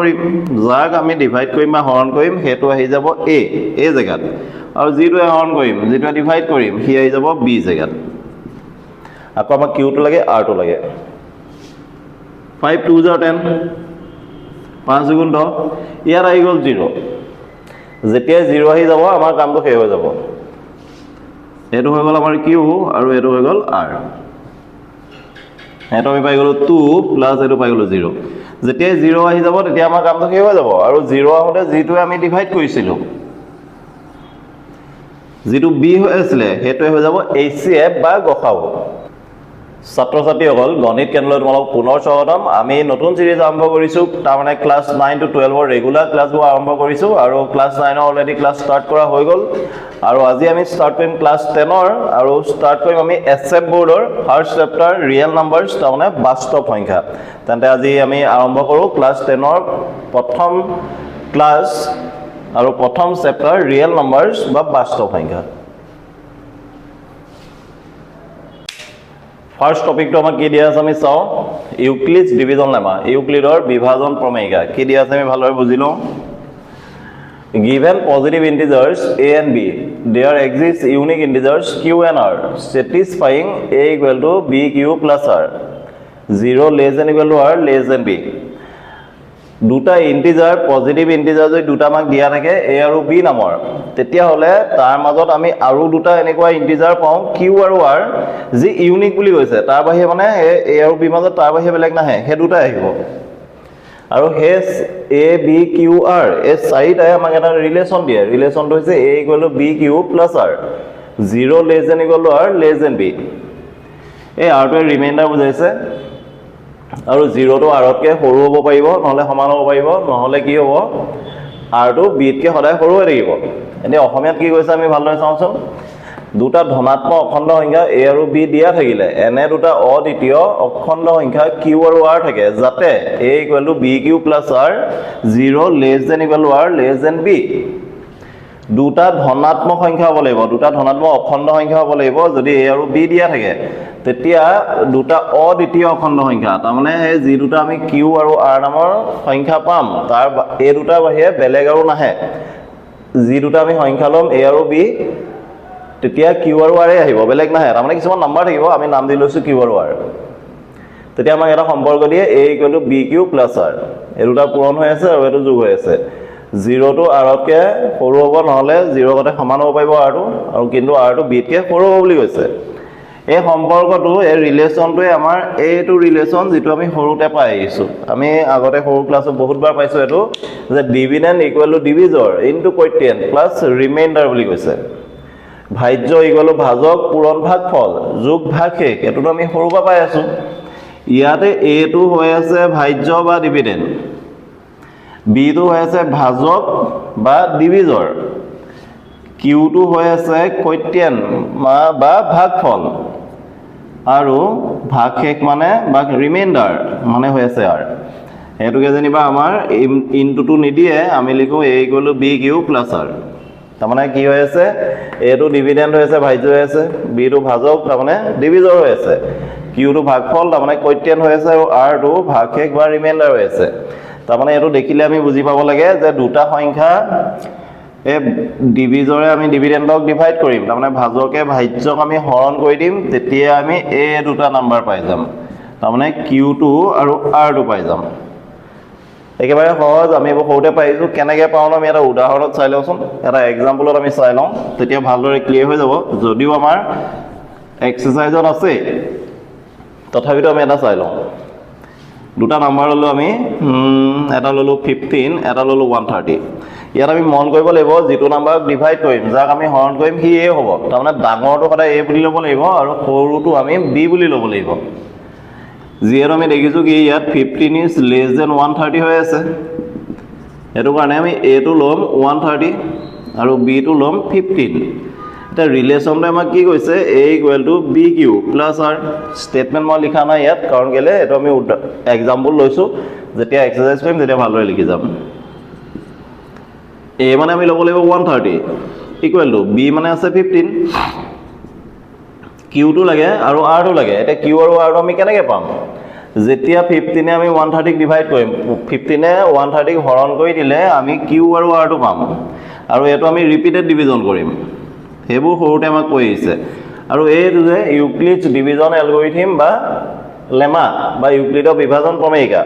কৰিম যাক আমি ডিভাইড কৰিম বা হৰণ কৰিম সেইটো আহি যাব এ এই জেগাত। আৰু যিটোৱে হৰণ কৰিম যিটোৱে ডিভাইড কৰিম সি আহি যাব বি জেগাত। আকৌ আমাক কিউটো লাগে আৰটো লাগে। ফাইভ টু জাৰ টেন পাঁচ দুগুণ দহ। ইয়াত আহি গ'ল জিৰ' যেতিয়াই জিৰ' আহি যাব আমাৰ কামটো শেষ হৈ যাব। এইটো হৈ গ'ল আমাৰ কিউ আৰু এইটো হৈ গ'ল আৰ সেইটো আমি পাই গ'লোঁ টু প্লাছ এইটো পাই গ'লোঁ জিৰ' যেতিয়াই জিৰ' আহি যাব তেতিয়া আমাৰ কামটো শেষ হৈ যাব? আৰু জিৰ' আহোঁতে যিটোৱে আমি ডিভাইড কৰিছিলোঁ যিটো বি হৈ আছিলে সেইটোৱে হৈ যাব এইচ চি এফ বা গসাউ ছাত্ৰ ছাত্ৰীসকল গণিত কেন্দ্ৰলৈ তোমালোক পুনৰ স্বাগতম। আমি নতুন চিৰিজ আৰম্ভ কৰিছোঁ তাৰমানে ক্লাছ নাইন টু টুৱেলভৰ ৰেগুলাৰ ক্লাছবোৰ আৰম্ভ কৰিছোঁ আৰু ক্লাছ নাইনৰ অলৰেডি ক্লাছ ষ্টাৰ্ট কৰা হৈ গ'ল। আৰু আজি আমি ষ্টাৰ্ট কৰিম ক্লাছ টেনৰ আৰু ষ্টাৰ্ট কৰিম আমি এছ এফ বৰ্ডৰ ফাৰ্ষ্ট চেপ্টাৰ ৰিয়েল নাম্বাৰ্ছ তাৰমানে বাস্তৱ সংখ্যা। তেন্তে আজি আমি আৰম্ভ কৰোঁ ক্লাছ টেনৰ প্ৰথম ক্লাছ আৰু প্ৰথম চেপ্টাৰ ৰিয়েল নাম্বাৰ্ছ বা বাস্তৱ সংখ্যা। ফাৰ্ষ্ট টপিকটো আমাক কি দিয়া আছে আমি চাওঁ ইউক্লিডছ ডিভিজন লেমা ইউক্লিডৰ বিভাজন প্ৰমেয়িকা কি দিয়া আছে আমি ভালদৰে বুজি লওঁ given positive integers a and b there exists unique integers q and r satisfying a equal to b q plus r 0 less than equal to r less than b দুটা integer positive integer যদি দুটা আমাক দিয়া থাকে এ আৰু B নামৰ, তেতিয়াহ'লে তাৰ মাজত আমি আৰু দুটা এনেকুৱা ইণ্টিজাৰ পাওঁ কিউ আৰু আৰ যি ইউনিক বুলি কৈছে। তাৰ বাহিৰে মানে এ আৰু বিৰ মাজত তাৰ বাহিৰে বেলেগ নাহে, সেই দুটাই আহিব। আৰু সেই এ বি কিউ আৰ এই চাৰিটাই আমাক এটা ৰিলেশ্যন দিয়ে। ৰিলেশ্যনটো হৈছে A equal to B Q plus R zero' less than equal to R less than B এই আৰটোৱে ৰিমাইণ্ডাৰ বুজাইছে। আৰু জিৰ'টো আৰতকৈ সৰু হ'ব পাৰিব নহ'লে সমান হ'ব পাৰিব নহ'লে কি হ'ব? আৰটো বিতকৈ সদায় সৰু হৈ থাকিব। এতিয়া অসমীয়াত কি কৈছে আমি ভালদৰে চাওঁচোন? দুটা ধনাত্মক অখণ্ড সংখ্যা এ আৰু বি দিয়া থাকিলে। এনে দুটা অদ্বিতীয় অখণ্ড সংখ্যা কিউ আৰু আৰ থাকে যাতে A equal to B Q plus R zero' less than equal to R less than B দুটা ধনাত্মক সংখ্যা হ'ব লাগিব দুটা ধনাত্মক অখণ্ড সংখ্যা হ'ব লাগিব যদি এ আৰু বি দিয়া থাকে তেতিয়া দুটা অদ্বিতীয় অখণ্ড সংখ্যা তাৰমানে সেই যি দুটা আমি কিউ আৰু আৰ নামৰ সংখ্যা পাম তাৰ এই দুটাৰ বাহিৰে বেলেগ আৰু নাহে। যি দুটা আমি সংখ্যা ল'ম এ আৰু বি তেতিয়া কিউ আৰু আৰে আহিব বেলেগ নাহে তাৰমানে কিছুমান নাম্বাৰ থাকিব আমি নাম দি লৈছোঁ কিউ আৰু আৰ তেতিয়া আমাক এটা সম্পৰ্ক দিয়ে A equal to B Q plus R এই দুটা পূৰণ হৈ আছে আৰু এইটো যোগ হৈ আছে। জিৰ'টো আৰতকৈ সৰু হ'ব নহ'লে জিৰ' গতে সমান হ'ব পাৰিব আৰটো আৰু কিন্তু আৰটো বিতকৈ সৰু হ'ব বুলি কৈছে। এই সম্পৰ্কটো এই ৰিলেশ্যনটোৱে আমাৰ এইটো ৰিলেশ্যন যিটো আমি সৰুতে পাই আহিছোঁ। আমি আগতে সৰু ক্লাছত বহুতবাৰ পাইছোঁ এইটো যে dividend equal to divisor into quotient plus remainder বুলি কৈছে। ভাজ্য ইকুৱেল টু ভাজক পূৰণ ভাগ ফল যোগ ভাগ শেষ এইটোতো আমি সৰুৰ পৰা পাই আছোঁ। ইয়াতে এটো হৈ আছে ভাজ্য বা ডিভিডেণ্ট বিটো হৈ আছে ভাজক বা ডিভিজৰ। কিউটো হৈ আছে কৈত্যান বা ভাগফল। আৰু ভাগ শেষ মানে বা ৰিমাইণ্ডাৰ মানে হৈ আছে আৰ। সেইটোকে যেনিবা আমাৰ ইনটুটো নিদিয়ে, আমি লিখোঁ A equal B Q plus R. তাৰমানে কি হৈ আছে? এটো ডিভিডেণ্ট হৈ আছে, ভাজ্য হৈ আছে, বিটো ভাজক, তাৰমানে ডিভিজৰ হৈ আছে। কিউটো ভাগফল, তাৰমানে কৈত্যান হৈ আছে আৰু আৰটো ভাগ শেষ বা ৰিমাইণ্ডাৰ হৈ আছে। তাৰমানে এইটো দেখিলে আমি বুজি পাব লাগে যে দুটা সংখ্যা এই ডিভিজৰে আমি ডিভিডেণ্ডক ডিভাইড কৰিম। তাৰমানে ভাজকে ভাজ্যক আমি হৰণ কৰি দিম তেতিয়া আমি এই দুটা নাম্বাৰ পাই যাম। তাৰমানে কিউটো আৰু আৰটো পাই যাম। একেবাৰে সহজ আমি সৰুতে পাৰিছোঁ। কেনেকৈ পাওঁ আমি এটা উদাহৰণত চাই লওঁচোন। এটা এক্সাম্পলত আমি চাই লওঁ তেতিয়া ভালদৰে ক্লিয়াৰ হৈ যাব। যদিও আমাৰ এক্সাৰচাইজত আছে তথাপিতো আমি এটা চাই লওঁ। দুটা নাম্বাৰ ল'লোঁ আমি এটা ল'লোঁ ফিফটিন এটা ল'লোঁ ওৱান থাৰ্টি ইয়াত আমি মন কৰিব লাগিব, যিটো নাম্বাৰক ডিভাইড কৰিম, যাক আমি হৰণ কৰিম, সি এ হ'ব। তাৰমানে ডাঙৰটো সদায় এ বুলি ল'ব লাগিব আৰু সৰুটো আমি বি বুলি ল'ব লাগিব। যিহেতু আমি দেখিছোঁ কি ইয়াত fifteen is less than one thirty হৈ আছে। সেইটো কাৰণে আমি এটো ল'ম ওৱান থাৰ্টি আৰু বিটো ল'ম ফিফটিন এতিয়া ৰিলেশ্যনটোৱে আমাক কি কৈছে? A equal to B Q plus R statement মই লিখা নাই ইয়াত কাৰণ কেলৈ? এইটো আমি এক্সাম্পল লৈছোঁ। যেতিয়া এক্সাৰচাইজ কৰিম তেতিয়া ভালদৰে লিখি যাম। এ মানে আমি ল'ব লাগিব one thirty equal to B মানে আছে ফিফটিন কিউটো লাগে আৰু আৰটো লাগে। এতিয়া কিউ আৰু আৰটো আমি কেনেকৈ পাম? যেতিয়া ফিফটিনে আমি ওৱান থাৰ্টিক ডিভাইড কৰিম ফিফটিনে ওৱান থাৰ্টিক হৰণ কৰি দিলে আমি কিউ আৰু আৰটো পাম। আৰু এইটো আমি ৰিপিটেড ডিভিজন কৰিম। সেইবোৰ সৰুতে আমাক কৈ আহিছে। আৰু এইটো যে ইউক্লিডছ ডিভিজন এলগৰিথিম বা লেমা বা ইউক্লিডৰ বিভাজন প্ৰমেয়িকা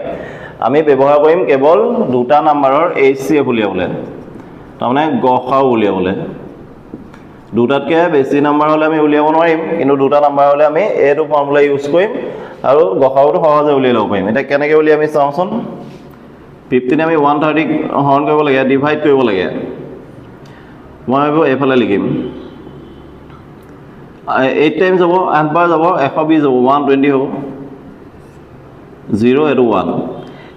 আমি ব্যৱহাৰ কৰিম কেৱল দুটা নাম্বাৰৰ এইচ চি এফ উলিয়াবলৈ। তাৰমানে গসাও উলিয়াবলৈ। দুটাতকৈ বেছি নাম্বাৰ হ'লে আমি উলিয়াব নোৱাৰিম কিন্তু দুটা নাম্বাৰ হ'লে আমি এইটো ফৰ্মুলা ইউজ কৰিম আৰু গসাওটো সহজে উলিয়াই ল'ব পাৰিম। এতিয়া কেনেকৈ উলিয়াই আমি চাওঁচোন। ফিফটিনে আমি ওৱান থাৰ্টিক হৰণ কৰিব লাগে ডিভাইড কৰিব লাগে। মই ভাবিব এইফালে লিখিম। এইট টাইম যাব আঠবাৰ যাব এশ বিছ যাব ওৱান টুৱেণ্টি হ'ব। জিৰ' এইটো ওৱান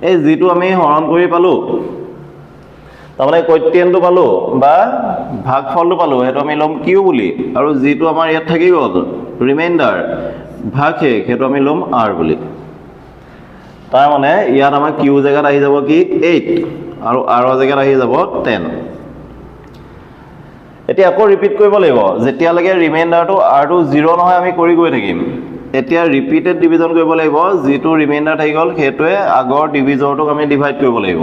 এই যিটো আমি হৰণ কৰি পালোঁ তাৰমানে কৈত্ৰিয়ানটো পালোঁ বা ভাগফলটো পালোঁ সেইটো আমি ল'ম কিউ বুলি। আৰু যিটো আমাৰ ইয়াত থাকি গ'ল ৰিমাইণ্ডাৰ ভাগ শেষ সেইটো আমি ল'ম আৰ বুলি। তাৰমানে ইয়াত আমাৰ কিউ জেগাত আহি যাব কি এইট আৰু আৰৰ জেগাত আহি যাব টেন এতিয়া আকৌ ৰিপিট কৰিব লাগিব। যেতিয়ালৈকে ৰিমাইণ্ডাৰটো আৰটো জিৰ' নহয় আমি কৰি গৈ থাকিম। এতিয়া ৰিপিটেড ডিভিজন কৰিব লাগিব। যিটো ৰিমাইণ্ডাৰ থাকি গ'ল সেইটোৱে আগৰ ডিভিজৰটোক আমি ডিভাইড কৰিব লাগিব।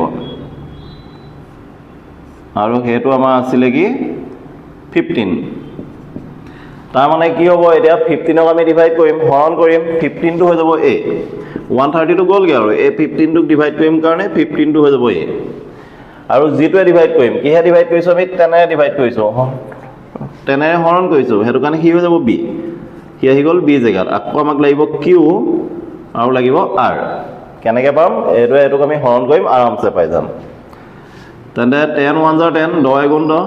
আৰু সেইটো আমাৰ আছিলে কি? ফিফটিন তাৰমানে কি হ'ব? এতিয়া ফিফটিনক আমি ডিভাইড কৰিম হৰণ কৰিম। ফিফটিনটো হৈ যাব এ ওৱান থাৰ্টিটো গ'লগৈ আৰু। এই ফিফটিনটোক ডিভাইড কৰিম কাৰণে ফিফটিনটো হৈ যাব এ আৰু যিটোৱে ডিভাইড কৰিম কিহে ডিভাইড কৰিছোঁ আমি? টেনেৰে ডিভাইড কৰিছোঁ টেনেৰে হৰণ কৰিছোঁ সেইটো কাৰণে সি হৈ যাব বি। সি আহি গ'ল বি জেগাত আকৌ আমাক লাগিব কিউ আৰু লাগিব আৰ। কেনেকৈ পাম? এইটোৱে এইটোক আমি হৰণ কৰিম আৰামছে পাই যাম। তেন্তে টেন ওৱান জাৰ টেন দহ এগুণ দহ।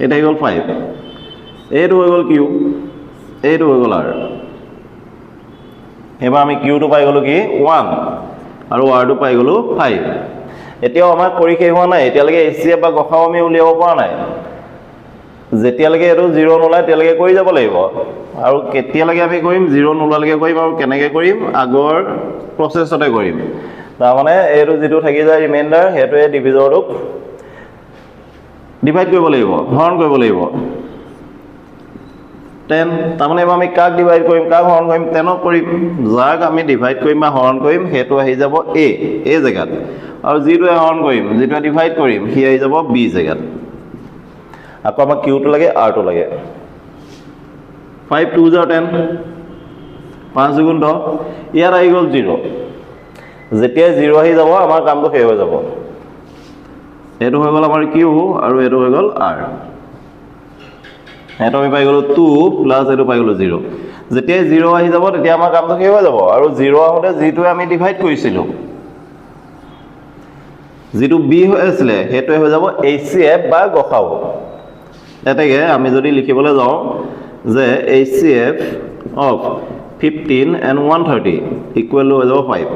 এইটো আহি গ'ল ফাইভ। এইটো হৈ গ'ল কিউ। এইটো হৈ গ'ল আৰ। এইবাৰ আমি কিউটো পাই গ'লোঁ কি? ওৱান। আৰু আৰটো পাই গ'লোঁ ফাইভ। এতিয়াও আমাৰ কৰি শেষ হোৱা নাই। এতিয়ালৈকে এইচ চি এফ বা গসাও আমি উলিয়াব পৰা নাই। যেতিয়ালৈকে এইটো জিৰ' নোলায় তেতিয়ালৈকে কৰি যাব লাগিব। আৰু কেতিয়ালৈকে আমি কৰিম জিৰ' নোলোৱালৈকে কৰিম আৰু কেনেকৈ কৰিম আগৰ প্ৰচেছতে কৰিম। তাৰমানে এইটো যিটো থাকি যায় ৰিমাইণ্ডাৰ সেইটোৱে ডিভিজৰটোক ডিভাইড কৰিব লাগিব হৰণ কৰিব লাগিব। টেন তাৰমানে এইবাৰ আমি কাক ডিভাইড কৰিম কাক হৰণ কৰিম? টেনক কৰিম যাক আমি ডিভাইড কৰিম বা হৰণ কৰিম সেইটো আহি যাব এ এই জেগাত। আৰু যিটোৱে হৰণ কৰিম যিটোৱে ডিভাইড কৰিম সি আহি যাব বি জেগাত। আকৌ আমাক কিউটো লাগে আৰটো লাগে। ফাইভ টু জাৰ টেন পাঁচ দুগুণ দহ। ইয়াত আহি গ'ল জিৰ' যেতিয়াই জিৰ' আহি যাব আমাৰ কামটো শেষ হৈ যাব। এইটো হৈ গ'ল আমাৰ কিউ আৰু এইটো হৈ গ'ল আৰ সেইটো আমি পাই গ'লোঁ টু প্লাছ এইটো পাই গ'লোঁ জিৰ' যেতিয়াই জিৰ' আহি যাব, তেতিয়া আমাৰ কামটো শেষ হৈ যাব? আৰু জিৰ' আহোঁতে যিটোৱে আমি ডিভাইড কৰিছিলোঁ, যিটো বি হৈ আছিলে, সেইটোৱে হৈ যাব এইচ চি এফ বা গসাও তেনেকৈ আমি যদি লিখিবলৈ যাওঁ যে H C F of fifteen and one thirty equal হৈ যাব five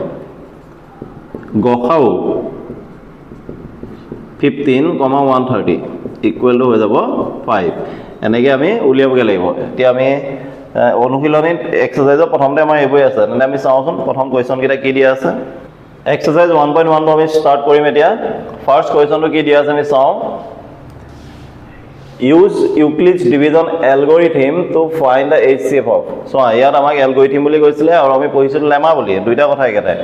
গসাও fifteen comma one thirty equal হৈ যাব ফাইভ এনেকৈ আমি উলিয়াবগৈ লাগিব। এতিয়া আমি অনুশীলনীত এক্সাৰচাইজৰ প্ৰথমতে আমাৰ এইবোৰে আছে। তেন্তে আমি চাওঁচোন, প্ৰথম কুৱেশ্যনকেইটা কি দিয়া আছে? এক্সাৰচাইজ ওৱান পইণ্ট ওৱানটো আমি ষ্টাৰ্ট কৰিম এতিয়া। ফাৰ্ষ্ট কুৱেশ্যনটো কি দিয়া আছে আমি চাওঁ। Use Euclid's division algorithm to find the H C F of চোৱা ইয়াত আমাক এলগৰিথিম বুলি কৈছিলে আৰু আমি পঢ়িছিলোঁ লেমা বুলি। দুইটা কথা একেটাই।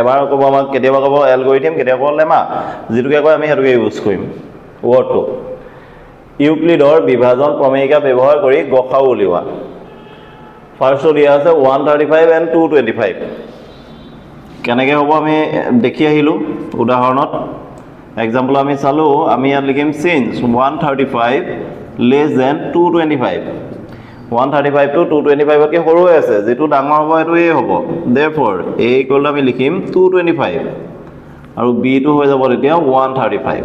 এবাৰ ক'ব আমাক, কেতিয়াবা ক'ব এলগৰিথিম কেতিয়াবা ক'ব লেমা। যিটোকে কয় আমি সেইটোকে ইউজ কৰিম। ৱৰ্ডটো ইউক্লিডৰ বিভাজন প্ৰমেয়িকা ব্যৱহাৰ কৰি গসাও উলিওৱা। ফাৰ্ষ্টটো দিয়া আছে one thirty five and two twenty five কেনেকৈ হ'ব আমি দেখি আহিলোঁ উদাহৰণত। এক্সাম্পল আমি চালোঁ আমি ইয়াত লিখিম since one thirty five less than two twenty five one thirty ফাইভটো two twenty ফাইভতকৈ সৰু হৈ আছে যিটো ডাঙৰ হ'ব সেইটো এ হ'ব। দে ফ'ৰ এ ইকুৱেলটো আমি লিখিম টু টুৱেণ্টি ফাইভ আৰু বিটো হৈ যাব তেতিয়া ওৱান থাৰ্টি ফাইভ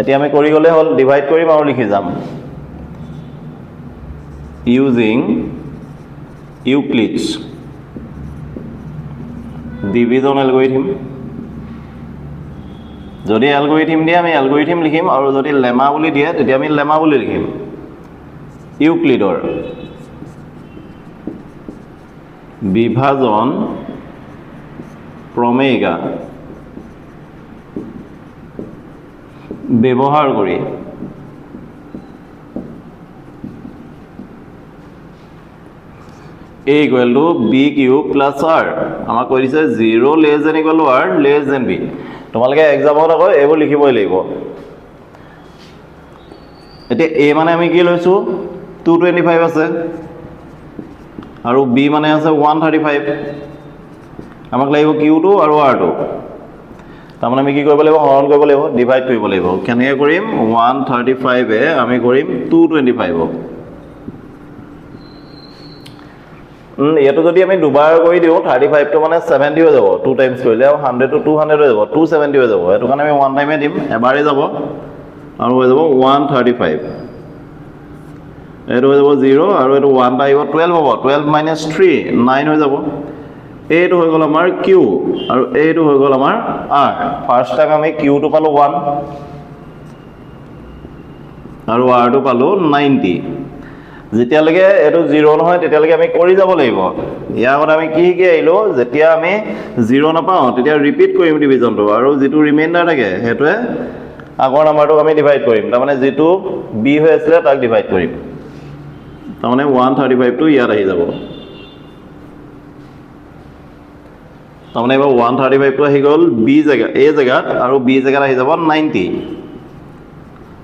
এতিয়া আমি কৰি গ'লে হ'ল ডিভাইড কৰিম আৰু লিখি যাম। ইউজিং ইউক্লিডছ ডিভিজন এলগৰিথিম যদি এলগৰিথিম দিয়ে, আমি এলগৰিথিম লিখিম আৰু যদি লেমা বুলি দিয়ে, তেতিয়া আমি লেমা বুলি লিখিম। ইউক্লিডৰ বিভাজন প্ৰমেয়িকা। ব্যৱহাৰ কৰি। A equal to B Q plus R আমাক কৈ দিছে zero' less than equal to R less than B তোমালোকে এক্সামত আকৌ এইবোৰ লিখিবই লাগিব। এতিয়া এ মানে আমি কি লৈছোঁ? টু টুৱেণ্টি ফাইভ আছে। আৰু বি মানে আছে ওৱান থাৰ্টি ফাইভ আমাক লাগিব কিউটো আৰু আৰটো তাৰমানে আমি কি কৰিব লাগিব? হৰণ কৰিব লাগিব ডিভাইড কৰিব লাগিব। কেনেকৈ কৰিম? ওৱান থাৰ্টি ফাইভে আমি কৰিম টু টুৱেণ্টি ফাইভক এইটো যদি আমি দুবাৰ কৰি দিওঁ থাৰ্টি ফাইভটো মানে ছেভেণ্টি হৈ যাব। টু টাইমছ কৰিলে আৰু হাণ্ড্ৰেডটো টু হাণ্ড্ৰেড হৈ যাব। টু ছেভেণ্টি হৈ যাব। সেইটো কাৰণে আমি ওৱান টাইমে দিম। এবাৰেই যাব। আৰু হৈ যাব ওৱান থাৰ্টি ফাইভ এইটো হৈ যাব জিৰ' আৰু এইটো ওৱান আহিব টুৱেল্ভ হ'ব। টুৱেল্ভ মাইনাছ থ্ৰী নাইন হৈ যাব। এইটো হৈ গ'ল আমাৰ কিউ আৰু এইটো হৈ গ'ল আমাৰ আৰ ফাৰ্ষ্ট টাইম আমি কিউটো পালোঁ ওৱান আৰু আৰটো পালোঁ নাইণ্টি যেতিয়ালৈকে এইটো জিৰ' নহয় তেতিয়ালৈকে আমি কৰি যাব লাগিব। ইয়াৰ আগত আমি কি শিকি আহিলোঁ যেতিয়া আমি জিৰ' নাপাওঁ তেতিয়া ৰিপিট কৰিম ডিভিজনটো আৰু যিটো ৰিমাইণ্ডাৰ থাকে সেইটোৱে আগৰ নাম্বাৰটোক আমি ডিভাইড কৰিম। তাৰমানে যিটো বি হৈ আছিলে তাক ডিভাইড কৰিম। তাৰমানে ওৱান থাৰ্টি ফাইভটো ইয়াত আহি যাব। তাৰমানে এইবাৰ ওৱান থাৰ্টি ফাইভটো আহি গ'ল বি জেগা এই জেগাত আৰু বি জেগাত আহি যাব নাইণ্টি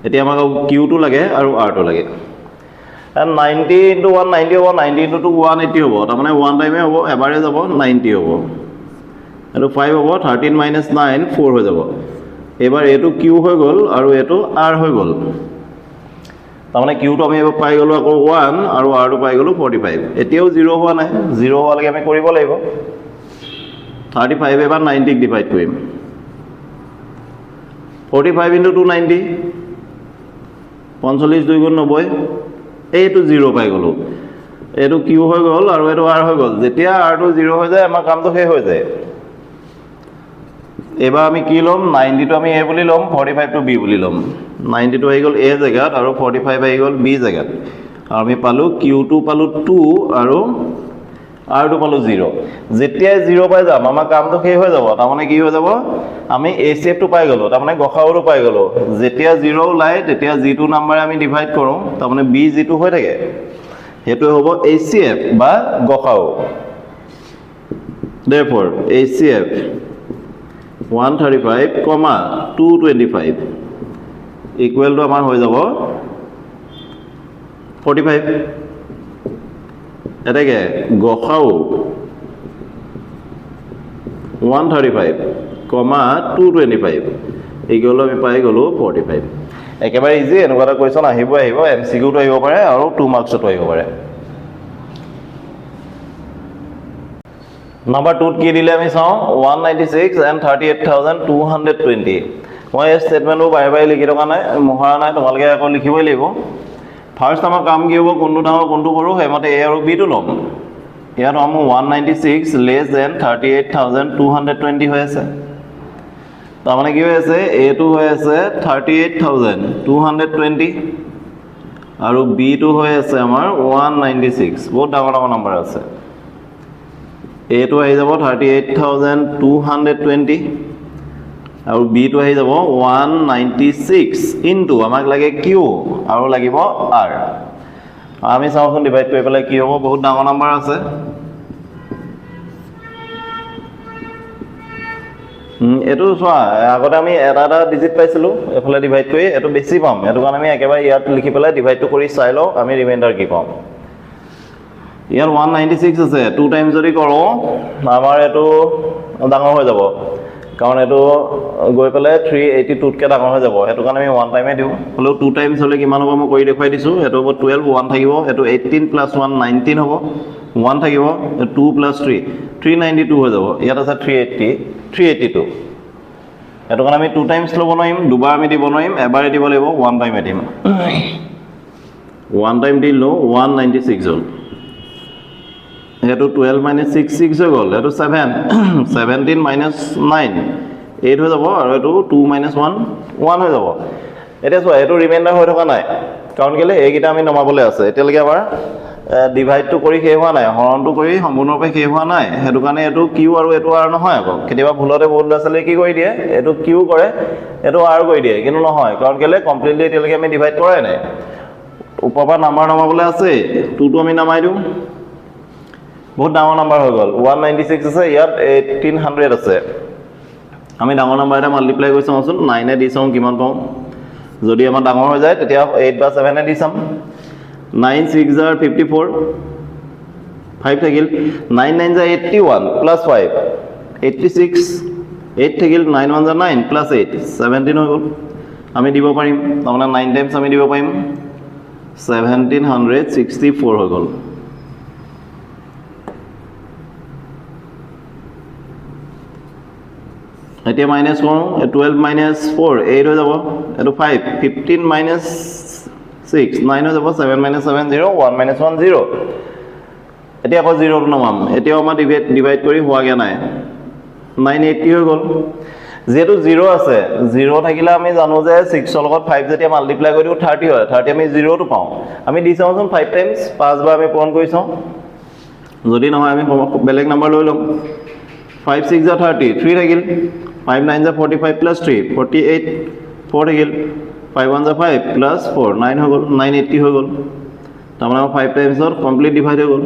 এতিয়া আমাক কিউটো লাগে আৰু আৰটো লাগে। নাইণ্টি ইণ্টু ওৱান নাইণ্টি হ'ব ninety into two one eighty হ'ব। তাৰমানে ওৱান টাইমে হ'ব এবাৰে যাব নাইণ্টি হ'ব। এইটো ফাইভ হ'ব থাৰ্টিন মাইনাছ নাইন ফ'ৰ হৈ যাব। এইবাৰ এইটো কিউ হৈ গ'ল আৰু এইটো আৰ হৈ গ'ল। তাৰমানে কিউটো আমি এইবাৰ পাই গ'লোঁ আকৌ ওৱান আৰু আৰটো পাই গ'লোঁ ফৰ্টি ফাইভ এতিয়াও জিৰ' হোৱা নাই। জিৰ' হোৱালৈকে আমি কৰিব লাগিব। থাৰ্টি ফাইভ এবাৰ নাইণ্টিক ডিভাইড কৰিম forty five into two ninety পঞ্চল্লিছ দুই গুণ নব্বৈ। এইটো জিৰ' পাই গ'লোঁ। এইটো কিউ হৈ গ'ল আৰু এইটো আৰ হৈ গ'ল। যেতিয়া আৰটো জিৰ' হৈ যায় আমাৰ কামটো শেষ হৈ যায়। এইবাৰ আমি কি ল'ম? নাইণ্টিটো আমি এ বুলি ল'ম ফৰ্টি ফাইভটো বি বুলি ল'ম। নাইণ্টিটো আহি গ'ল এ জেগাত আৰু ফৰ্টি ফাইভ আহি গ'ল বি জেগাত। আৰু আমি পালোঁ কিউটো পালোঁ টু আৰু আৰটো পালোঁ জিৰ' যেতিয়াই জিৰ' পাই যাম, আমাৰ কামটো শেষ হৈ যাব। তাৰমানে কি হৈ যাব? আমি এ চি এফটো পাই গ'লোঁ। তাৰমানে গসাওটো পাই গ'লোঁ। যেতিয়া জিৰ' ওলায়, তেতিয়া যিটো নাম্বাৰে আমি ডিভাইড কৰোঁ, তাৰমানে বি যিটো হৈ থাকে সেইটোৱে হ'ব এইচ চি এফ বা গসাও। Therefore HCF 135 comma 225 equal to আমাৰ হৈ যাব 45 এটাকে গসাও 135 কমা 225 equal to আমি পাই গ'লোঁ 45 একেবাৰে ইজি এনেকুৱা এটা কুৱেশ্যন আহিব আহিব এম চি কিউটো আহিব পাৰে আৰু টু মাৰ্কছতো আহিব পাৰে। নাম্বাৰ টুত কি দিলে আমি চাওঁ? One ninety six and thirty eight thousand two hundred twenty মই এই ষ্টেটমেণ্টবোৰ বাৰে বাৰে লিখি থকা নাই মোহৰা নাই তোমালোকে আকৌ লিখিবই লাগিব। ফাৰ্ষ্ট আমাৰ কাম কি হ'ব, কোনটো ডাঙৰ, কোনটো সৰু, সেইমতে এ আৰু বিটো ল'ম। ইয়াত আমাৰ one ninety six less than thirty eight thousand two hundred twenty হৈ আছে। তাৰমানে কি হৈ আছে এটো হৈ আছে thirty eight thousand two hundred twenty আৰু বিটো হৈ আছে আমাৰ ওৱান নাইণ্টি ছিক্স বহুত ডাঙৰ ডাঙৰ নাম্বাৰ আছে। এটো আহি যাব thirty eight thousand two hundred twenty আৰু বিটো আহি যাব ওৱান নাইণ্টি ছিক্স ইনটু আমাক লাগে কিউ আৰু লাগিব আৰ। আমি চাওঁচোন ডিভাইড কৰি পেলাই কি হ'ব বহুত ডাঙৰ নাম্বাৰ আছে। এইটো চোৱা আগতে আমি এটা এটা ডিজিট পাইছিলোঁ এইফালে ডিভাইড কৰি এইটো বেছি পাম। সেইটো কাৰণে আমি একেবাৰে ইয়াত লিখি পেলাই ডিভাইডটো কৰি চাই লওঁ আমি ৰিমাইণ্ডাৰ কি পাম। ইয়াত ওৱান নাইণ্টি ছিক্স আছে টু টাইম যদি কৰোঁ আমাৰ এইটো ডাঙৰ হৈ যাব। কাৰণ এইটো গৈ পেলাই থ্ৰী এইটি টুতকৈ ডাঙৰ হৈ যাব। সেইটো কাৰণে আমি ওৱান টাইমে দিওঁ। হ'লেও টু টাইমছ হ'লে কিমান হ'ব মই কৰি দেখুৱাই দিছোঁ। সেইটো হ'ব টুৱেল্ভ ওৱান থাকিব। এইটো এইটিন প্লাছ ওৱান নাইনটিন হ'ব। ওৱান থাকিব। Two plus three three ninety two হৈ যাব। ইয়াত আছে three eighty three eighty two সেইটো কাৰণে আমি টু টাইমছ ল'ব নোৱাৰিম। দুবাৰ আমি দিব নোৱাৰিম। এবাৰে দিব লাগিব। ওৱান টাইমে দিম। ওৱান টাইম দিলোঁ ওৱান নাইণ্টি ছিক্স হ'ল। সেইটো টুৱেল্ভ মাইনাছ ছিক্স ছিক্স হৈ গ'ল। সেইটো seven seventeen minus nine eight হৈ যাব আৰু এইটো টু মাইনাছ ওৱান ওৱান হৈ যাব। এতিয়া চোৱা, এইটো ৰিমাইণ্ডাৰ হৈ থকা নাই। কাৰণ কেলৈ, এইকেইটা আমি নমাবলৈ আছে। এতিয়ালৈকে আমাৰ ডিভাইডটো কৰি শেষ হোৱা নাই। হৰণটো কৰি সম্পূৰ্ণৰূপে শেষ হোৱা নাই। সেইটো কাৰণে এইটো কিউ আৰু এইটো আৰ নহয় আকৌ। কেতিয়াবা ভুলতে বহুত ল'ৰা ছোৱালীয়ে কি কৰি দিয়ে, এইটো কিউ কৰে, এইটো আৰ কৰি দিয়ে। কিন্তু নহয়। কাৰণ কেলৈ কমপ্লিটলি এতিয়ালৈকে আমি ডিভাইড কৰাই নাই। ওপৰৰ পৰা নাম্বাৰ নমাবলৈ আছে টুটো আমি নামাই দিওঁ। বহুত ডাঙৰ নাম্বাৰ হৈ গ'ল। ওৱান নাইণ্টি ছিক্স আছে, ইয়াত এইটিন হাণ্ড্ৰেড আছে। আমি ডাঙৰ নাম্বাৰ এটা মাল্টিপ্লাই কৰি চাওঁচোন নাইনে দি চাওঁ কিমান পাওঁ। যদি আমাৰ ডাঙৰ হৈ যায়, তেতিয়া এইট বা ছেভেনে দি চাম। নাইন ছিক্স জাৰ ফিফটি ফ'ৰ ফাইভ থাকিল। নাইন নাইন জাৰ eighty one plus five eighty six eight থাকিল নাইন ওৱান জাৰ নাইন প্লাছ এইট ছেভেণ্টিন হৈ গ'ল। আমি দিব পাৰিম, তাৰমানে নাইন টাইমছ আমি দিব পাৰিম ছেভেণ্টিন হাণ্ড্ৰেড ছিক্সটি ফ'ৰ হৈ গ'ল। এতিয়া মাইনাছ কৰোঁ টুৱেল্ভ মাইনাছ ফ'ৰ এইট হৈ যাব। এইটো five fifteen minus six nine হৈ যাব seven minus seven zero' one minus one zero' এতিয়া আকৌ জিৰ'টো নমাম। এতিয়াও আমাৰ ডিভাইড ডিভাইড কৰি হোৱাগৈ নাই। নাইন এইটটি হৈ গ'ল। যিহেতু জিৰ' আছে জিৰ' থাকিলে আমি জানো যে ছিক্সৰ লগত ফাইভ যেতিয়া মাল্টিপ্লাই কৰি দিওঁ থাৰ্টি হয়। থাৰ্টি আমি জিৰ'টো পাওঁ। আমি দি চাওঁচোন ফাইভ টাইমছ পাঁচবাৰ আমি পূৰণ কৰি চাওঁ। যদি নহয় আমি বেলেগ নাম্বাৰ লৈ ল'ম। ফাইভ ছিক্স জা থাৰ্টি থ্ৰী থাকিল। 5 9 যা 45 প্লাস 3 48 4 হয়ে গেল 5 1 যা 5 প্লাস 4 9 হয়ে গেল 980 হয়ে গেল। তার মানে আমার 5 টাইমস অর কমপ্লিট ডিভাইড হয়ে গেল।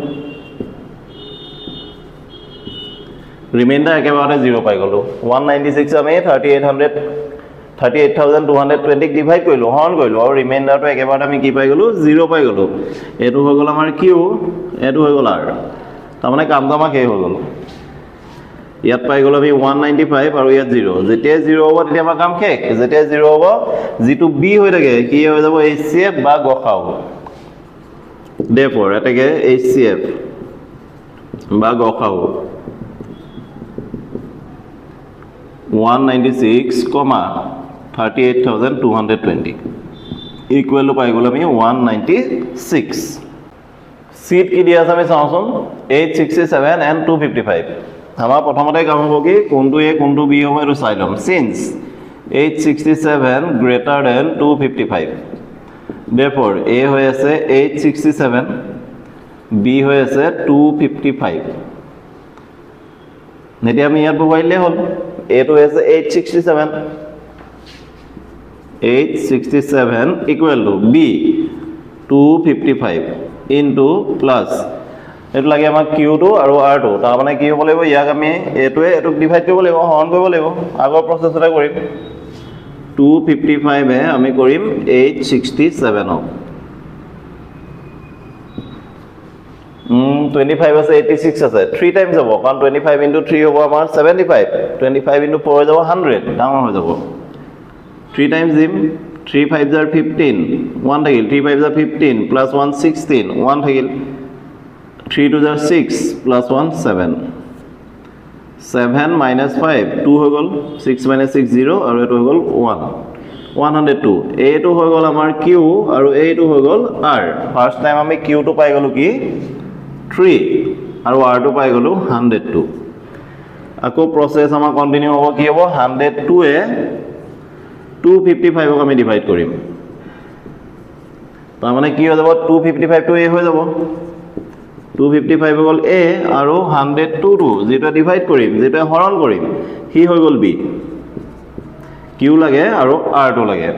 রিমাইন্ডার একেবারে জিরো পাই গ'লোঁ। ওৱান নাইণ্টি ছিক্স আমি thirty eight hundred thirty eight thousand two hundred টুৱেণ্টিক divide কৰিলোঁ, হৰণ কৰিলোঁ, আৰু ৰিমাইণ্ডাৰটো একেবাৰতে আমি কি পাই গ'লোঁ জিৰ' পাই গ'লোঁ। এইটো হৈ গ'ল আমাৰ কিউ, এইটো হৈ গ'ল আৰ। তাৰমানে কামটো আমাৰ শেষ হৈ গ'ল। ইয়াত পাই গ'লোঁ আমি ওৱান নাইণ্টি ফাইভ আৰু ইয়াত জিৰ' যেতিয়াই জিৰ' হ'ব, তেতিয়া আমাৰ কাম শেষ। যেতিয়াই জিৰ' হ'ব, যিটো বি হৈ থাকে, কি হৈ যাব? এইচ চি এফ বা গসাও দে ফৰ এতেকে এইচ চি এফ বা গসাও one ninety six comma thirty eight thousand two hundred twenty ইকুৱেলটো পাই গ'লোঁ আমি ওৱান নাইণ্টি ছিক্স চিট কি দিয়া আছে আমি চাওঁচোন? Eight sixty seven and two fifty five আমাৰ প্ৰথমতে কাম হ'ব কি, কোনটো এ কোনটো বি হ'ব এইটো চাই ল'ম। Since eight sixty seven greater than two fifty five therefore A হৈ আছে এইট ছিক্সটি ছেভেন বি হৈ আছে টু ফিফটি ফাইভ এতিয়া আমি ইয়াত বহুৱাই হ'ল এইটো হৈ আছে eight sixty seven eight sixty seven equal to B two fifty five into plus এইটো লাগে আমাক কিউটো আৰু আৰটো তাৰমানে কি হ'ব লাগিব, ইয়াক আমি এইটোৱে এইটোক ডিভাইড কৰিব লাগিব, হৰণ কৰিব লাগিব। আগৰ প্ৰচেছতে কৰিম। টু ফিফটি ফাইভে আমি কৰিম এইট ছিক্সটি ছেভেনক টুৱেণ্টি ফাইভ আছে এইটি ছিক্স আছে। থ্ৰী টাইমছ হ'ব, কাৰণ টুৱেণ্টি ফাইভ ইণ্টু থ্ৰী হ'ব আমাৰ seventy five twenty five into four হৈ যাব হাণ্ড্ৰেড ডাঙৰ হৈ যাব। থ্ৰী টাইমছ দিম থ্ৰী ফাইভ জাৰ ফিফটিন ওৱান থাকিল। থ্ৰী ফাইভ জাৰ fifteen plus one sixteen one থাকিল। থ্ৰী টু জাৰ six plus one seven seven minus five two হৈ গ'ল ছিক্স মাইনাছ ছিক্স জিৰ' আৰু এইটো হৈ গ'ল ওৱান ওৱান হাণ্ড্ৰেড টু এইটো হৈ গ'ল আমাৰ কিউ আৰু এইটো হৈ গ'ল আৰ ফাৰ্ষ্ট টাইম আমি কিউটো পাই গ'লোঁ কি? থ্ৰী আৰু আৰটো পাই গ'লোঁ হাণ্ড্ৰেড টু আকৌ প্ৰচেছ আমাৰ কণ্টিনিউ হ'ব কি হ'ব? হাণ্ড্ৰেড টুৱে টু ফিফটি ফাইভক আমি ডিভাইড কৰিম। তাৰমানে কি হৈ যাব? টু ফিফটি ফাইভটো এ হৈ যাব। টু ফিফটি ফাইভ হৈ গ'ল এ আৰু হাণ্ড্ৰেড টুটো যিটোৱে ডিভাইড কৰিম যিটোৱে হৰণ কৰিম সি হৈ গ'ল বি কিউ লাগে আৰু আৰটো লাগে।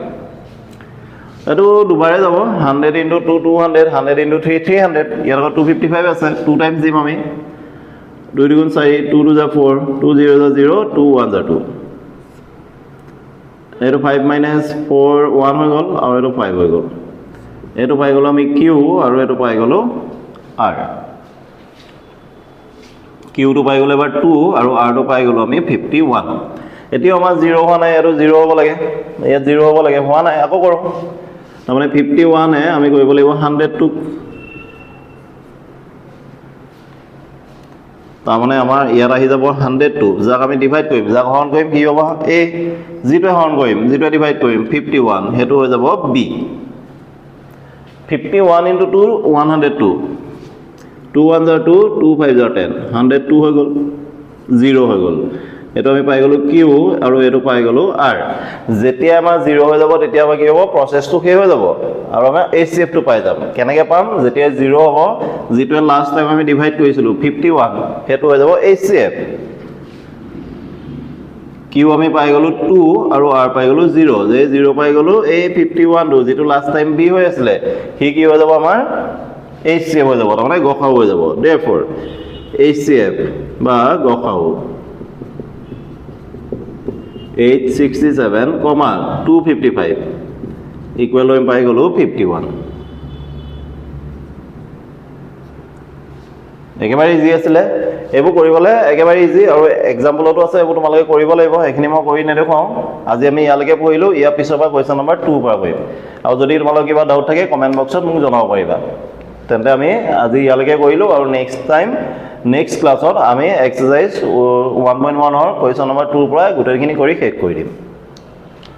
এইটো দুবাৰে যাব hundred into two two hundred hundred into three three hundred ইয়াত আকৌ টু ফিফটি ফাইভ আছে টু টাইমছ দিম আমি। দুই দুগুণ চাৰি টু টু জা ফ'ৰ টু জিৰ' জা জিৰ' টু ওৱান জা টু এইটো ফাইভ মাইনাছ ফ'ৰ ওৱান হৈ গ'ল আৰু এইটো ফাইভ হৈ গ'ল। এইটো পাই গ'লোঁ আমি কিউ আৰু এইটো পাই গ'লোঁ আৰ কিউটো পাই গ'লোঁ এবাৰ টু আৰু আৰটো পাই গ'লোঁ আমি ফিফটি ওৱান এতিয়াও আমাৰ জিৰ' হোৱা নাই, এইটো জিৰ' হ'ব লাগে। ইয়াত জিৰ' হ'ব লাগে, হোৱা নাই, আকৌ কৰোঁ। তাৰমানে ফিফটি ওৱানে আমি কৰিব লাগিব হাণ্ড্ৰেড টুক তাৰমানে আমাৰ ইয়াত আহি যাব হাণ্ড্ৰেড টু যাক আমি ডিভাইড কৰিম, যাক হৰণ কৰিম, কি হ'ব? এ, যিটোৱে হৰণ কৰিম, যিটোৱে ডিভাইড কৰিম ফিফটি ওৱান সেইটো হৈ যাব B fifty one into two one hundred two two one জাৰ টু টু ফাইভ জাৰ টেন হাণ্ড্ৰেড টু হৈ গ'ল জিৰ' হৈ গ'ল। এইটো আমি পাই গ'লোঁ কিউ আৰু এইটো পাই গ'লোঁ আৰ যেতিয়া আমাৰ জিৰ' হৈ যাব তেতিয়া আমাৰ কি হ'ব? প্ৰচেছটো শেষ হৈ যাব। আৰু আমাৰ এইচ চি এফটো পাই যাম। কেনেকৈ পাম? যেতিয়া জিৰ' হ'ব যিটোৱে লাষ্ট টাইম আমি ডিভাইড কৰিছিলোঁ ফিফটি ওৱান সেইটো হৈ যাব এইচ চি এফ কিউ আমি পাই গ'লোঁ টু আৰু আৰ পাই গ'লোঁ জিৰ' যে জিৰ' পাই গ'লোঁ এই ফিফটি ওৱানটো যিটো লাষ্ট টাইম বি হৈ আছিলে সি কি হৈ যাব আমাৰ? এফ হৈ যাব তাৰমানে গসাও হৈ যাব therefore H C F বা গসাউ eight sixty seven comma two fifty five equal আমি পাই গ'লোঁ ফিফটি ওৱান একেবাৰে ইজি আছিলে। এইবোৰ কৰিবলৈ একেবাৰে ইজি আৰু এক্সাম্পলতো আছে এইবোৰ তোমালোকে কৰিব লাগিব। সেইখিনি মই কৰি নেদেখুৱাওঁ। আজি আমি ইয়ালৈকে পঢ়িলোঁ ইয়াৰ পিছৰ পৰা কুৱেশ্যন নম্বৰ টুৰ পৰা কৰিম। আৰু যদি তোমালোকৰ কিবা ডাউট থাকে কমেণ্ট বক্সত মোক জনাব পাৰিবা। তেন্তে আমি আজি ইয়ালৈকে কৰিলোঁ আৰু নেক্সট টাইম নেক্সট ক্লাছত আমি এক্সাৰচাইজ ওৱান পইণ্ট ওৱানৰ কুৱেশ্যন নম্বৰ টুৰ পৰা গোটেইখিনি কৰি শেষ কৰি দিম।